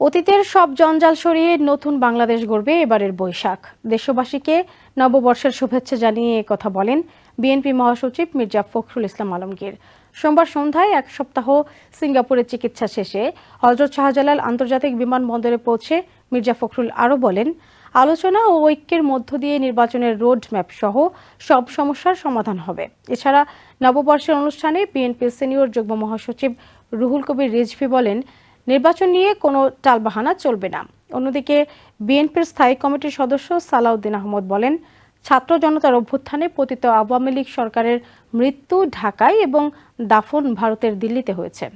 অতীতের সব জঞ্জাল সরিয়ে নতুন বাংলাদেশ গড়বে এবারের বৈশাখ। দেশবাসীকে নববর্ষের শুভেচ্ছা জানিয়ে কথা বলেন বিএনপি মহাসচিব মির্জা ফখরুল ইসলাম আলমগীর। সোমবার সন্ধ্যায় এক সপ্তাহ সিঙ্গাপুরে চিকিৎসা শেষে হজরত শাহজালাল আন্তর্জাতিক বিমানবন্দরে পৌঁছে মির্জা ফখরুল আরও বলেন, আলোচনা ও ঐক্যের মধ্য দিয়ে নির্বাচনের রোড ম্যাপ সহ সব সমস্যার সমাধান হবে। এছাড়া নববর্ষের অনুষ্ঠানে বিএনপির সিনিয়র যুগ্ম মহাসচিব রুহুল কবির রিজভি বলেন নির্বাচন নিয়ে কোনো টালবাহানা চলবে না। অন্যদিকে, বিএনপির স্থায়ী কমিটির সদস্য সালাউদ্দিন আহমদ বলেন, ছাত্র জনতার অভ্যুত্থানে পতিত আওয়ামী লীগ সরকারের মৃত্যু ঢাকায় এবং দাফন ভারতের দিল্লিতে হয়েছে।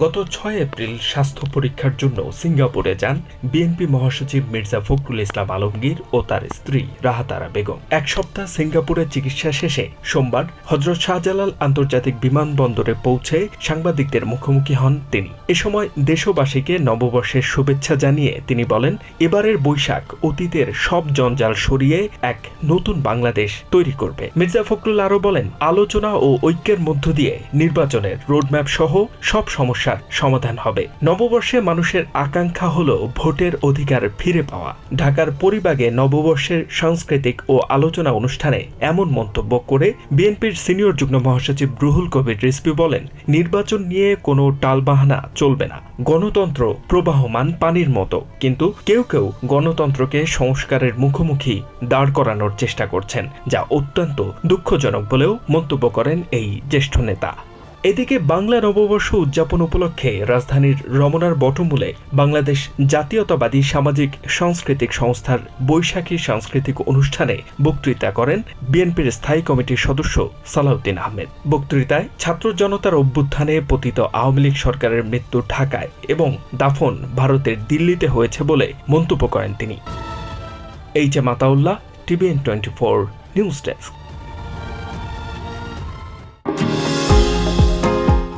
গত ছয় এপ্রিল স্বাস্থ্য পরীক্ষার জন্য সিঙ্গাপুরে যান বিএনপি মহাসচিব মির্জা ফখরুল ইসলাম আলমগীর ও তার স্ত্রী রাহাতারা বেগম। এক সপ্তাহ সিঙ্গাপুরে চিকিৎসা শেষে সোমবার হজরত শাহজালাল আন্তর্জাতিক বিমানবন্দরে পৌঁছে সাংবাদিকদের মুখোমুখি হন তিনি। এ সময় দেশবাসীকে নববর্ষের শুভেচ্ছা জানিয়ে তিনি বলেন, এবারের বৈশাখ অতীতের সব জঞ্জাল সরিয়ে এক নতুন বাংলাদেশ তৈরি করবে। মির্জা ফখরুল আরও বলেন, আলোচনা ও ঐক্যের মধ্য দিয়ে নির্বাচনের রোডম্যাপ সহ সব সমস্যার সমাধান হবে। নববর্ষে মানুষের আকাঙ্ক্ষা হল ভোটের অধিকার ফিরে পাওয়া। ঢাকার পরিবাগে নববর্ষের সাংস্কৃতিক ও আলোচনা অনুষ্ঠানে এমন মন্তব্য করে বিএনপির সিনিয়র যুগ্ম মহাসচিব রুহুল কবির রিজভি বলেন, নির্বাচন নিয়ে কোনো টালবাহানা চলবে না। গণতন্ত্র প্রবাহমান পানির মতো। কিন্তু কেউ কেউ গণতন্ত্রকে সংস্কারের মুখোমুখি দাঁড় করানোর চেষ্টা করছেন, যা অত্যন্ত দুঃখজনক বলেও মন্তব্য করেন এই জ্যেষ্ঠ নেতা। এদিকে বাংলা নববর্ষ উদযাপন উপলক্ষে রাজধানীর রমনার বটমূলে বাংলাদেশ জাতীয়তাবাদী সামাজিক সাংস্কৃতিক সংস্থার বৈশাখী সাংস্কৃতিক অনুষ্ঠানে বক্তৃতা করেন বিএনপির স্থায়ী কমিটির সদস্য সালাউদ্দিন আহমেদ। বক্তৃতায় ছাত্র জনতার অভ্যুত্থানে পতিত আওয়ামী লীগ সরকারের মৃত্যু ঢাকায় এবং দাফন ভারতের দিল্লিতে হয়েছে বলে মন্তব্য করেন তিনি। H A Mataullah TVN twenty four, news desk.